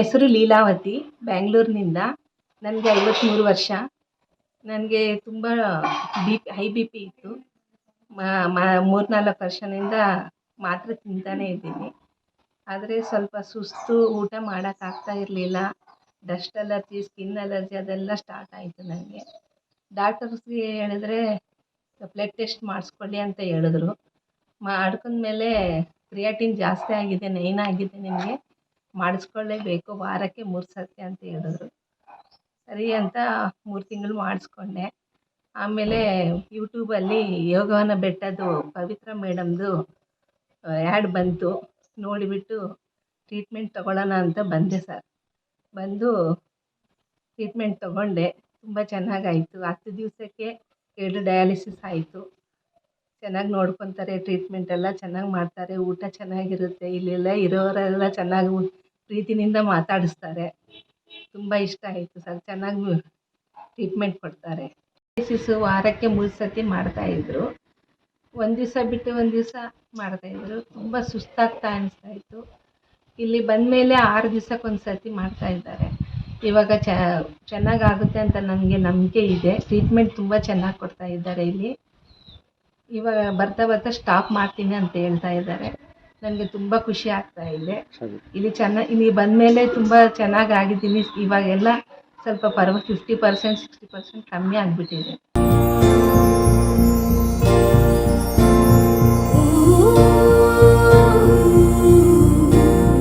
ಹೆಸರು ಲೀಲಾವತಿ, ಬ್ಯಾಂಗ್ಳೂರಿನಿಂದ. ನನಗೆ ಐವತ್ತ್ಮೂರು ವರ್ಷ. ನನಗೆ ತುಂಬ B P high B P ಇತ್ತು. ಮೂರು ನಾಲ್ಕು ವರ್ಷದಿಂದ ಮಾತ್ರೆ ತಿಂತಾನೇ ಇದ್ದೀನಿ. ಆದರೆ ಸ್ವಲ್ಪ ಸುಸ್ತು, ಊಟ ಮಾಡೋಕ್ಕಾಗ್ತಾ ಇರಲಿಲ್ಲ. ಡಸ್ಟ್ ಅಲರ್ಜಿ, ಸ್ಕಿನ್ ಅಲರ್ಜಿ ಅದೆಲ್ಲ ಸ್ಟಾರ್ಟ್ ಆಯಿತು ನನಗೆ ಡಾಕ್ಟರ್ಸ್ಗೆ ಹೇಳಿದ್ರೆ, ಬ್ಲಡ್ ಟೆಸ್ಟ್ ಮಾಡಿಸ್ಕೊಳ್ಳಿ ಅಂತ ಹೇಳಿದ್ರು. ಮಾಡ್ಕೊಂಡ್ಮೇಲೆ ಕ್ರಿಯಾಟಿನ್ ಜಾಸ್ತಿ ಆಗಿದೆ, ನೈನ್ ಆಗಿದೆ ನಿಮಗೆ. ಮಾಡಿಸ್ಕೊಳ್ಳೇಬೇಕು, ವಾರಕ್ಕೆ ಮೂರು ಸರ್ತಿ ಅಂತ ಹೇಳಿದ್ರು. ಸರಿ ಅಂತ ಮೂರು ತಿಂಗಳು ಮಾಡಿಸ್ಕೊಂಡೆ. ಆಮೇಲೆ ಯೂಟ್ಯೂಬಲ್ಲಿ ಯೋಗವನ ಬೆಟ್ಟದ್ದು ಪವಿತ್ರ ಮೇಡಮ್ದು ಆ್ಯಡ್ ಬಂತು. ನೋಡಿಬಿಟ್ಟು ಟ್ರೀಟ್ಮೆಂಟ್ ತಗೊಳ್ಳೋಣ ಅಂತ ಬಂದೆ ಸರ್. ಬಂದು ಟ್ರೀಟ್ಮೆಂಟ್ ತಗೊಂಡೆ. ತುಂಬ ಚೆನ್ನಾಗಾಯಿತು. ಹತ್ತು ದಿವಸಕ್ಕೆ ಎರಡು ಡಯಾಲಿಸಿಸ್ ಆಯಿತು. ಚೆನ್ನಾಗಿ ನೋಡ್ಕೊತಾರೆ ಟ್ರೀಟ್ಮೆಂಟ್ ಎಲ್ಲ ಚೆನ್ನಾಗಿ ಮಾಡ್ತಾರೆ. ಊಟ ಚೆನ್ನಾಗಿರುತ್ತೆ. ಇಲ್ಲೆಲ್ಲ ಇರೋರೆಲ್ಲ ಚೆನ್ನಾಗಿ ಪ್ರೀತಿನಿಂದ ಮಾತಾಡಿಸ್ತಾರೆ. ತುಂಬ ಇಷ್ಟ ಆಯಿತು ಸರ್. ಚೆನ್ನಾಗಿ ಟ್ರೀಟ್ಮೆಂಟ್ ಕೊಡ್ತಾರೆ. ಡಯಾಲಿಸಿಸ್ಸು ವಾರಕ್ಕೆ ಮೂರು ಸರ್ತಿ ಮಾಡ್ತಾಯಿದ್ರು ಒಂದು ದಿವಸ ಬಿಟ್ಟು ಒಂದು ದಿವಸ ಮಾಡ್ತಾಯಿದ್ರು ತುಂಬ ಸುಸ್ತಾಗ್ತಾ ಅನಿಸ್ತಾ ಇತ್ತು. ಇಲ್ಲಿ ಬಂದಮೇಲೆ ಆರು ದಿವಸಕ್ಕೊಂದು ಸತಿ ಸರ್ತಿ ಮಾಡ್ತಾಯಿದ್ದಾರೆ ಇವಾಗ ಚೆನ್ನಾಗಾಗುತ್ತೆ ಅಂತ ನನಗೆ ನಂಬಿಕೆ ಇದೆ. ಟ್ರೀಟ್ಮೆಂಟ್ ತುಂಬ ಚೆನ್ನಾಗಿ ಕೊಡ್ತಾ ಇದ್ದಾರೆ ಇಲ್ಲಿ. ಇವಾಗ ಬರ್ತಾ ಬರ್ತಾ ಸ್ಟಾಪ್ ಮಾಡ್ತೀನಿ ಅಂತ ಹೇಳ್ತಾ ಇದ್ದಾರೆ. ನನಗೆ ತುಂಬಾ ಖುಷಿ ಆಗ್ತಾ ಇದೆ. ಇಲ್ಲಿ ಚೆನ್ನಾಗಿ ಇಲ್ಲಿ ಬಂದಮೇಲೆ ತುಂಬಾ ಚೆನ್ನಾಗಿ ಆಗಿದ್ದೀನಿ. ಇವಾಗೆಲ್ಲ ಸ್ವಲ್ಪ ಪರ್ವ ಫಿಫ್ಟಿ ಪರ್ಸೆಂಟ್ ಸಿಕ್ಸ್ಟಿ ಪರ್ಸೆಂಟ್ ಕಮ್ಮಿ ಆಗಿಬಿಟ್ಟಿದೆ.